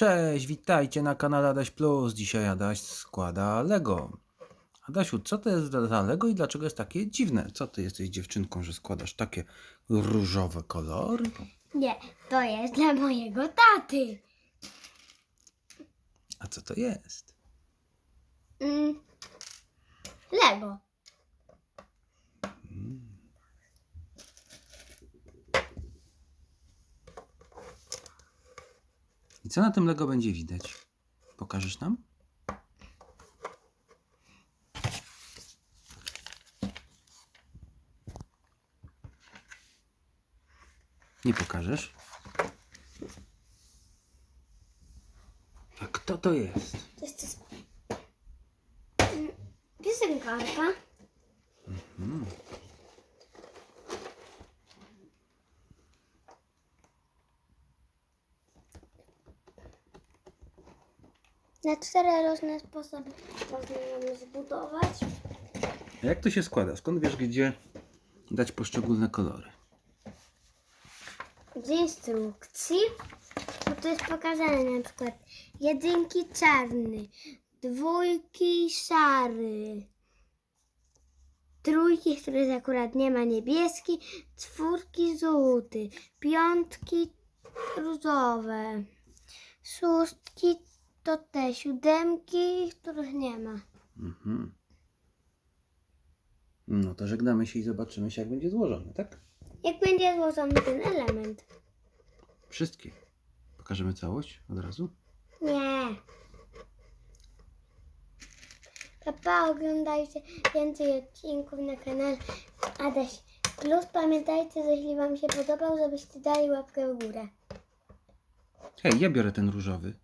Cześć, witajcie na kanale Adaś Plus. Dzisiaj Adaś składa Lego. Adasiu, co to jest za Lego i dlaczego jest takie dziwne? Co ty jesteś dziewczynką, że składasz takie różowe kolory? Nie, to jest dla mojego taty. A co to jest? Mm. Lego. I co na tym Lego będzie widać? Pokażesz nam? Nie pokażesz? A kto to jest? To jest, mm, piosenkarka. Na cztery różne sposoby można ją zbudować. A jak to się składa? Skąd wiesz, gdzie dać poszczególne kolory? Z instrukcji, bo to jest pokazane na przykład jedynki czarny, dwójki szary, trójki, których akurat nie ma niebieski, czwórki żółty, piątki różowe, szóstki to te siódemki, których nie ma. Mhm. No to żegnamy się i zobaczymy się, jak będzie złożony, tak? Jak będzie złożony ten element? Wszystkie. Pokażemy całość od razu? Nie. Papa, oglądajcie więcej odcinków na kanale Adaś Plus. Pamiętajcie, że jeśli Wam się podobał, żebyście dali łapkę w górę. Hej, ja biorę ten różowy.